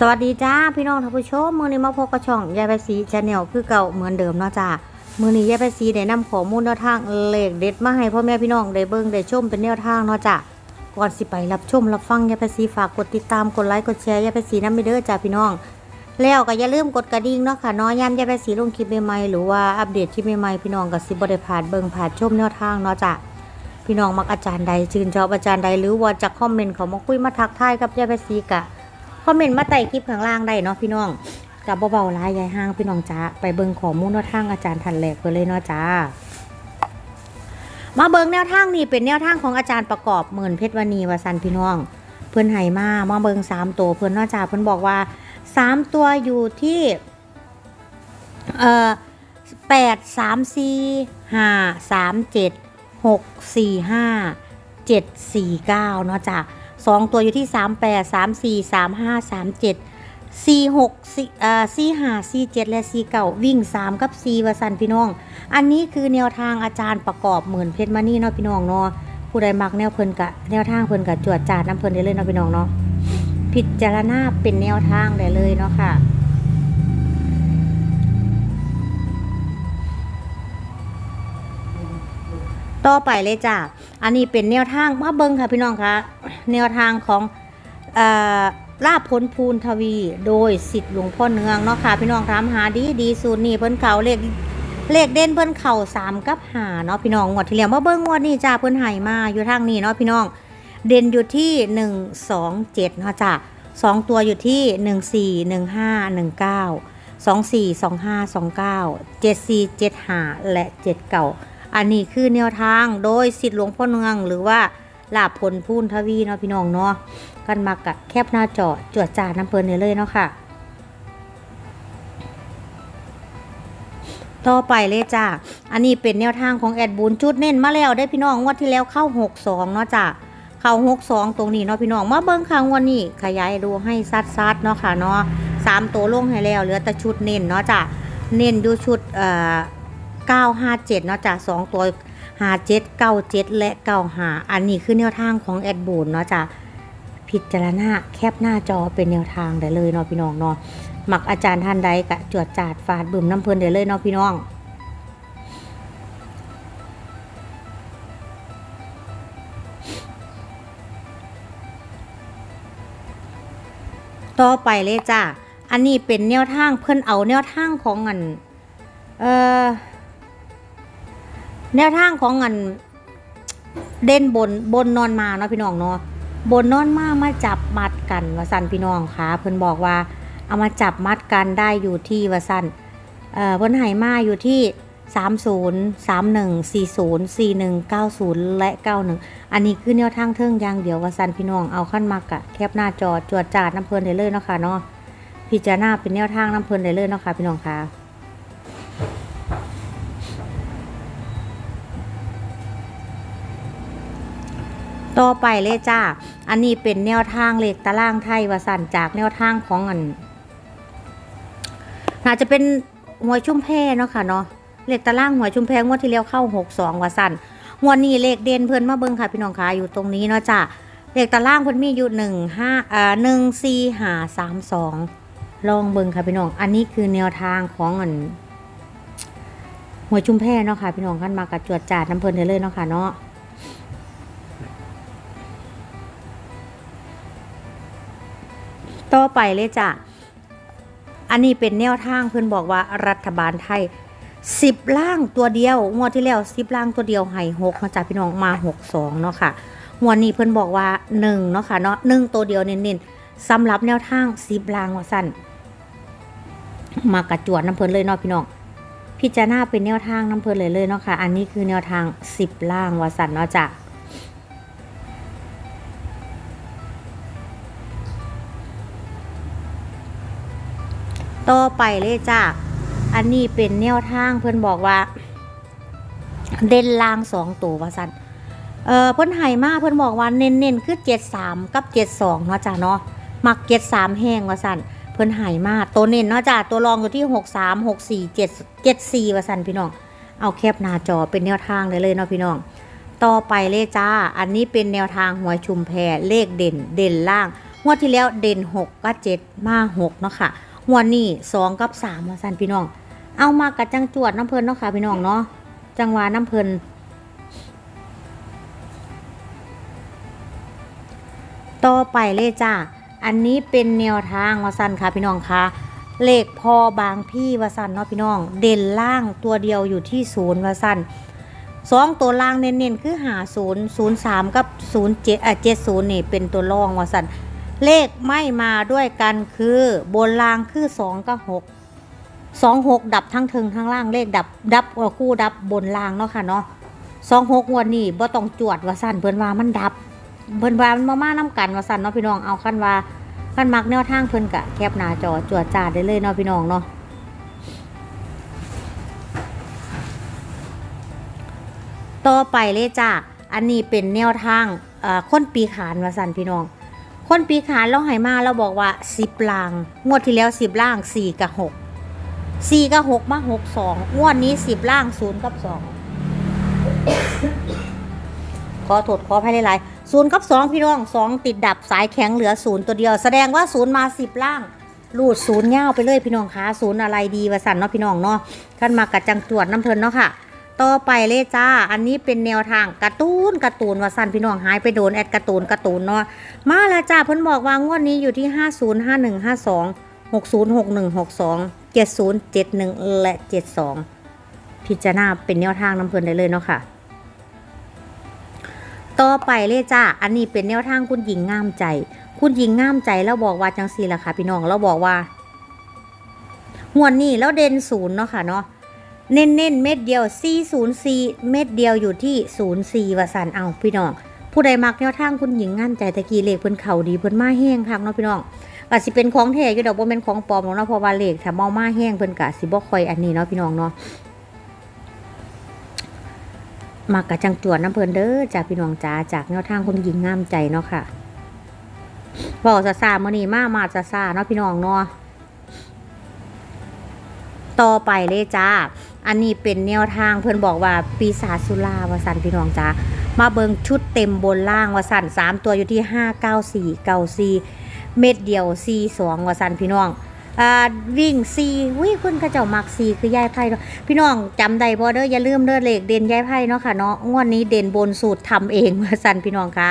สวัสดีจ้าพี่น้องท่านผู้ชมมือนี้มาพบกับช่องยายไปสีชาแนลคือเก่าเหมือนเดิมเนาะจ้ามือนี้ยายไปสีได้นำข้อมูลแนวทางเลขเด็ดมาให้พ่อแม่พี่น้องได้เบิ่งได้ชมเป็นแนวทางเนาะจ้าก่อนสิไปรับชมรับฟังยายไปสีฝากกดติดตามกดไลค์กดแชร์ยายไปสีน้ำไปเด้อจ้าพี่น้อง แล้วก็อย่าลืมกดกระดิ่งเนาะค่ะนาะย้ำยายไปสีลงคลิปใหม่ๆหรือว่าอัปเดตคลิปใหม่ๆพี่น้องก็สิบได้ผ่านเบิ่งผ่านชมแนวทางเนาะจ้าพี่น้องมักอาจารย์ใดชื่นชอบอาจารย์ใดหรือว่าจะคอมเมนต์เขามาคุยมาทักทายกับยายไปซีกะ คอมเมนต์มาใต้คลิปข้างล่างได้เนาะพี่น้องกับเบาๆร้ายยายห้างพี่น้องจ้าไปเบิ่งข้อมูลแนวทางอาจารย์ทันแหลกไปเลยเนาะจ้ามาเบิ่งแนวทางนี้เป็นแนวทางของอาจารย์ประกอบหมื่นเพชรวณีวสันพี่น้อง เพื่อนไห้มามาเบิ่งสามตัวเพื่อนเนาะจ้าเพื่อนบอกว่าสามตัวอยู่ที่เอ่อแปดสามสี่ห้าสามเจ็ดหกสี่ห้าเจ็ดสี่เก้าเนาะจ้ะ สองตัวอยู่ที่สามแปดสามสี่สามห้าสามเจ็ดสี่หกสี่เอ่อสี่ห้าสี่เจ็ดและสี่เก้าวิ่งสามกับสี่วสันพี่น้อง อันนี้คือแนวทางอาจารย์ประกอบหมื่นเพชรมานี่เนาะพี่น้องเนาะผู้ใดมักแนวเพิ่นกะแนวทางเพิ่นกะจวดจาดน้ำเพิ่นได้เลยเนาะพี่น้องเนาะพิจารณาเป็นแนวทางได้เลยเนาะค่ะต่อไปเลยจ้ะอันนี้เป็นแนวทางมาเบิงค่ะพี่น้องคะ แนวทางของอลาบพ้นภูนทวี โดยสิทธิ์หลวงพ่อเนืองเนาะค่ะ พี่น้องถามหาดีดีสูตรนี่เพิ่นเขาเลขเลขเด่นเพิ่นเข่าสามกับหาเนาะพี่น้องงวดที่แล้วมาเบิ้งงวดนี้จ้าเพิ่นหายมาอยู่ทางนี้เนาะพี่น้อง เด่นอยู่ที่หนึ่งสองเจ็ดเนาะจ้ะสองตัวอยู่ที่หนึ่งสี่หนึ่งห้าหนึ่งเก้าสองสี่สองห้าสองเก้าเจ็ดสี่เจ็ดหาและเจ็ดเก่าอันนี้คือแนวทางโดยสิทธิ์หลวงพ่อเนืองหรือว่า ลาบผลพูนทวีเนาะพี่น้องเนาะกันมากะแคบหน้าจอจวดจ่าน้ำเพลินเนี่ยเลยเนาะค่ะ ต่อไปเลยจ้าอันนี้เป็นแนวทางของแอดบูนจุดเน้นมาแล้วได้พี่น้องงวดที่แล้วเข้าหกสองเนาะจ้าเข้าหกสองตรงนี้เนาะพี่น้องมาเบิ้งครั้งวันนี้ขยายดูให้ซัดซัดเนาะค่ะเนาะสามตัวลงให้แล้วเหลือแต่ชุดเน้นเนาะจ้าเน้นดูชุดเอ่อ957เนาะจ้ะสองตัว 57 97และ95อันนี้คือแนวทางของแอดบูนเนาะจ้ะพิจารณาแคปหน้าจอเป็นแนวทางได้เลยเนาะพี่น้องเนาะมักอาจารย์ท่านใดกะจวดจาดฟาดบึมน้ำเพลินได้เลยเนาะพี่น้องต่อไปเลยจ้ะ อันนี้เป็นแนวทางเพิ่นเอาแนวทางของอัน เอ่อ แนวทางของอันเด่นบนบนนอนมาเนาะพี่น้องเนาะบนนอนมามาจับมัดกันว่าสันพี่น้องค่ะเพิ่นบอกว่าเอามาจับมัดกันได้อยู่ที่ว่าสันเอ่อเพิ่นให้มาอยู่ที่ 30 31 40 41 90 และ 91 อันนี้คือแนวทางเทิงอย่างเดียวว่าสันพี่น้องเอาขั้นมากะแคบหน้าจอจวดจาดน้ำเพลินได้เลยเนาะค่ะเนาะพิจารณาเป็นแนวทางน้ำเพลินได้เลยเนาะค่ะพี่น้องค่ะ ต่อไปเลยจ้า อันนี้เป็นแนวทางเลขตารางไทยวสันจากแนวทางของอันน่าจะเป็นหวยชุ่มแพเนาะค่ะเนาะเลขตารางหวยชุ่มแพงวดที่แล้วเข้าหกสองวสันงวดนี้เลขเด่นเพิ่นมาเบิ่งค่ะพี่น้องค่ะอยู่ตรงนี้เนาะจ้าเลขตารางเพิ่นมีอยู่หนึ่งห้าอ่าหนึ่งสี่หาสามสองลองเบิ่งค่ะพี่น้อง อันนี้คือแนวทางของอันหวยชุ่มแพเนาะค่ะพี่น้องขั้นมากับจวดจาดน้ำเพลินได้เลยเนาะค่ะเนาะ ต่อไปเลยจ้ะ อันนี้เป็นแนวทางเพื่อนบอกว่ารัฐบาลไทยสิบล่างตัวเดียวงวดที่แล้วสิบล่างตัวเดียวให้หกมาจากพี่น้องมาหกสองเนาะค่ะงวดนี้เพื่อนบอกว่าหนึ่งเนาะค่ะเนาะหนึ่งตัวเดียวเน้นๆสำหรับแนวทางสิบล่างว่าสั้นมากระจวดน้ำเพลินเลยเนาะพี่น้องพิจารณาเป็นแนวทางน้ำเพลินเลยเลยเนาะค่ะ อันนี้คือแนวทางสิบล่างว่าสั้นเนาะจ้ะ ต่อไปเลยจ้าอันนี้เป็นแนวทางเพื่อนบอกว่า เด่นลางสองตัวว่าสันเออเพื่อนไห้มากเพื่อนบอกว่าเน้นๆคือเจ็ดสามกับเจ็ดสองเนาะจ้าเนาะมักเจ็ดสามแห้งว่าสันเพื่อนไห้มากตัวเน้นเนาะจ้าตัวรองอยู่ที่หกสามหกสี่เจ็ดเจ็ดสี่ว่าสันพี่น้องเอาแคบหน้าจอเป็นแนวทางได้เลยเนาะพี่น้องต่อไปเลยจ้า อันนี้เป็นแนวทางหวยชุมแพรเลขเด่น เด่นล่าง งวดที่แล้วเด่นหกก็เจ็ดมาหกเนาะค่ะ งวนี้สองกับสามมาสั่นพี่น้อง เอามากระจังจวดน้ำเพลินเนาะค่ะพี่น้องเนาะจังหวะน้ำเพลินต่อไปเลยจ้าอันนี้เป็นแนวทางวาสันค่ะพี่น้องคะเลขพอบางพี่วาสันเนาะพี่น้อง เด่นล่างตัวเดียวอยู่ที่ศูนย์วาสันสองตัวล่างเน้นๆคือหาศูนย์ศูนย์สามกับศูนย์เจ็ดอะเจ็ดศูนย์นี่เป็นตัวรองวาสัน เลขไม่มาด้วยกันคือบนล่างคือสองกับหกสองหกดับทั้งเทิงทั้งล่างเลขดับดับเอ่อคู่ดับบนล่างเนาะค่ะเนาะสองหกวดนี้บ่ต้องจวดว่าสั่นเพิ่นว่ามันดับเพิ่นว่ามันมามาน้กันว่าสั่นเนาะพี่น้องเอาคันว่าคันมักแนวทางเพิ่นกะแคปหน้าจอจวดจ้าได้เลยเนาะพี่น้องเนาะต่อไปเลยจ้าอันนี้เป็นแนวทางเอ่อคนปีขานว่าสั่นพี่น้อง คนปีขานเราให้มาเราบอกว่า10ล่าง งวดที่แล้ว10ล่าง4กับ6สี่กับหกมาหกสองงวดนี้สิบล่างศูนย์กับสองขอโทษขอให้หลายๆศูนย์กับสองพี่น้องสองติดดับสายแข็งเหลือศูนย์ตัวเดียว แสดงว่าศูนย์มาสิบล่างรูดศูนย์เง่าไปเลยพี่น้องคะศูนย์อะไรดีวะสันเนาะพี่น้องเนาะขั้นมากัดจังจวดน้ำเพลินเนาะค่ะ ต่อไปเลยจ้า อันนี้เป็นแนวทางการ์ตูนการ์ตูนว่าสันพี่น้องหายไปโดนแอดการ์ตูนการ์ตูนเนาะ มาแล้วจ้าเพิ่นบอกว่างวดนี้อยู่ที่ห้าศูนย์ห้าหนึ่งห้าสองหกศูนย์หกหนึ่งหกสองเจ็ดศูนย์เจ็ดหนึ่งและเจ็ดสองพิจารณาเป็นแนวทางน้ำเพลินได้เลยเนาะค่ะ ต่อไปเลยจ้า อันนี้เป็นแนวทางคุณหญิงงามใจ คุณหญิงงามใจแล้วบอกว่าจังสีล่ะค่ะพี่น้องเราบอกว่าหวนนี่แล้วเด่นศูนย์เนาะค่ะเนาะ เน้นเน้นๆเม็ดเดียว 404 เม็ดเดียวอยู่ที่ 04วสันเอาพี่น้อง ผู้ใดมักแนวทางคุณหญิงงามใจตะกี้เลขเพิ่นเข่าดีเพิ่นมาแห้งคักเนาะพี่น้องก็สิเป็นของแท้อยู่ดอกบ่แม่นของปลอมหรอกเนาะเพราะว่าเลขถ้าเมามาแห้งเพิ่นก็สิบ่ค่อยอันนี้เนาะพี่น้องเนาะมักกะจังจวนน้ำเพิ่นเด้อจากพี่น้องจ๋าจากแนวทางคุณหญิงงามใจเนาะค่ะเว้าซะซ่ามือนี้มามาซะซ่าเนาะพี่น้องเนาะต่อไปเลยจ้า อันนี้เป็นแนวทางเพื่อนบอกว่าปีศาจสุราวสันพี่น้องจ้ามาเบิงชุดเต็มบนล่างวสันสามตัวอยู่ที่ห้าเก้าสี่เก้าสี่เม็ดเดียวสี่สองวสันพี่น้องอ่าวิ่งซีวิคุณกระเจ้ามักซีคือยายไพ่เนาะพี่น้องจำได้บ่เด้ออย่าลืมเด้อเลขเด่นยายไพ่เนาะค่ะเนาะงวดนี้เด่นบนสูตรทำเองวสันพี่น้องคะ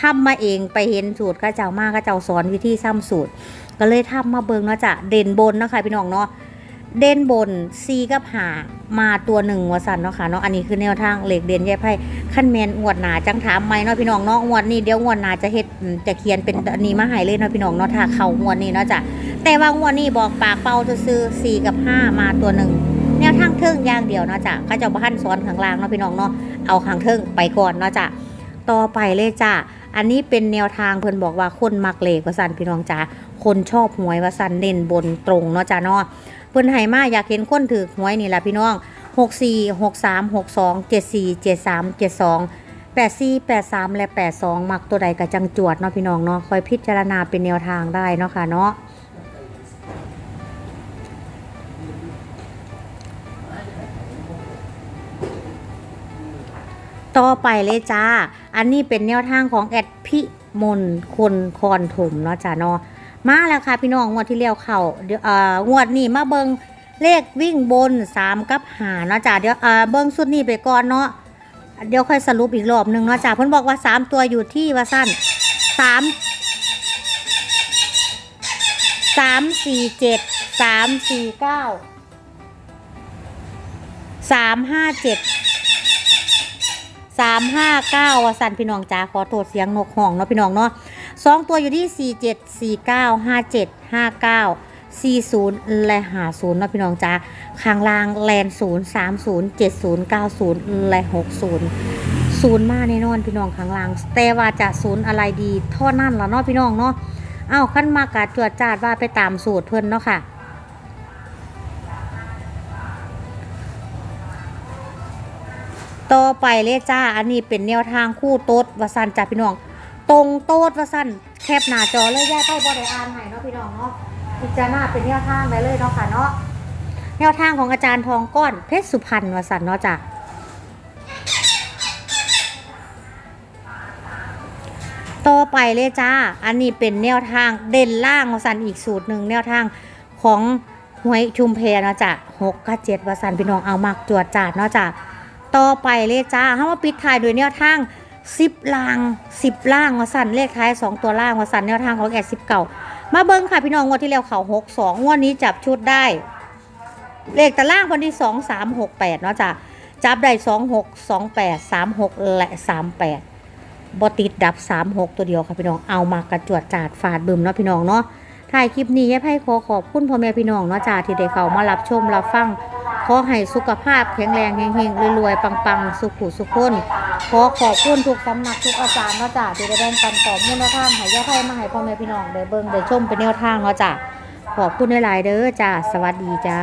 ทำมาเองไปเห็นสูตรกระเจ้ามากกระเจ้าสอนวิธีซ้ำสูตร ก็เลยทำมาเบิงเนาะจ้ะเด่นบนเนาะค่ะพี่น้องเนาะ เด่นบนซีกับหามาตัวหนึ่งวสันเนาะค่ะเนาะอันนี้คือแนวทางเหล็กเด่นแย่ไพ่ขั้นแมนงวดหนาจังถามไหมเนาะพี่น้องเนาะงวดนี้เดี๋ยวงวดหนาจะเฮ็ดจะเขียนเป็นอันนี้มาให้เลยเนาะพี่น้องเนาะถ้าเข้างวดนี้เนาะจ้ะแต่ว่างวดนี้บอกปากเป่าจะซื้อสีกับห้ามาตัวหนึ่งแนวทางเทิงอย่างเดียวเนาะจ้ะเขาจะบ้านซ้อนข้างล่างเนาะพี่น้องเนาะเอาข้างเทิงไปก่อนเนาะจ้ะต่อไปเลยจ้ะอันนี้เป็นแนวทางเพิ่นบอกว่าคนมักเลขวสันพี่น้องจ้ะคนชอบหวยวสันเน้นบนตรงเนาะจ้ะเนาะ พิ่นให้มาอยากเห็นคนถือหวยนี่แหละพี่น้อง 64 63 62 74 73 72 84 83 และ 82 มักตัวใดกับจังจวดเนาะพี่น้องเนาะคอยพิจารณาเป็นแนวทางได้เนาะค่ะเนาะต่อไปเลยจ้า อันนี้เป็นแนวทางของแอดพิมลคนคอนถมเนาะจ้าเนาะ มาแล้วค่ะพี่น้องงวดที่เลี้ยวเข่าเดี๋ยวเอ่องวดนี้มาเบิงเลขวิ่งบนสามกับหาเนาะจ้ะเดี๋ยวเอ่อเบิงสุดนี้ไปก่อนเนาะเดี๋ยวค่อยสรุปอีกรอบหนึ่งเนาะจ้ะเพิ่นบอกว่าสามตัวอยู่ที่ว่าสั้นสามสามสี่เจ็ดสามสี่เก้าสามห้าเจ็ดสามห้าเก้าว่าสันพี่น้องจ้าขอโทษเสียงนกห้องเนาะพี่น้องเนาะ สองตัวอยู่ที่ 4 7 4 9 5 7 5 9 40 และหา0นะพี่น้องจ้าข้างล่างแลน0 3 0 7 0 9 0 และ 60ศูนย์มาแน่นอนพี่น้องข้างล่าง แต่ว่าจะศูนย์อะไรดีเท่านั้นละเนาะพี่น้องเนาะเอ้าขั้นมากาจวดจาดว่าไปตามสูตรเพิ่นเนาะค่ะต่อไปเลยจ้า อันนี้เป็นแนวทางคู่โต๊ดวสันจ้าพี่น้อง ตรงโต๊ดวสันแคบหน้าจอเลยย่าใต้บอไดอ่านให้เนาะพี่น้องเนาะพิจารณาเป็นแนวทางได้เลยเนาะค่ะเนาะแนวทางของอาจารย์ทองก้อนเพชรสุพรรณวสันเนาะจ้ะต่อไปเลยจ้า อันนี้เป็นแนวทางเด่นล่างวสันอีกสูตรหนึ่งแนวทางของหวยชุมเพเนาะจ้ะหกกับเจ็ดวสันพี่น้องเอามากจวดจาดเนาะจ้ะต่อไปเลยจ้าเขามาปิดท้ายด้วยแนวทาง สิบล่างสิบล่างวสันเลขท้ายสองตัวล่างวสันแนวทางของแอดสิบเก่ามาเบิ้งค่ะพี่น้องงวดที่แล้วเขาหกสองงวดนี้จับชุดได้ เลขตารางคนที่สองสามหกแปดเนาะจ้ะจับได้สองหกสองแปดสามหกและสามแปดบอติดดับ36ตัวเดียวค่ะพี่น้องเอามากระจวดจาดฝาดบึมเนาะพี่น้องเนาะถ่ายคลิปนี้ยายไพ่ขอขอบคุณพ่อแม่พี่น้องเนาะจ้าที่ได้เข้ามารับชมรับฟัง ขอให้สุขภาพแข็งแรงเฮงๆรวยๆปังๆ สุขุสุขคนขอขอบคุณทุกสำนักทุกอาจารย์เนาะจ้ะที่ได้แบ่งปันข้อมูลแนวทางให้ยาไทยมาให้พ่อแม่พี่น้องได้เบิ่งได้ชมเป็นแนวทางเนาะจ้ะขอบคุณหลายๆเด้อจ้าสวัสดีจ้า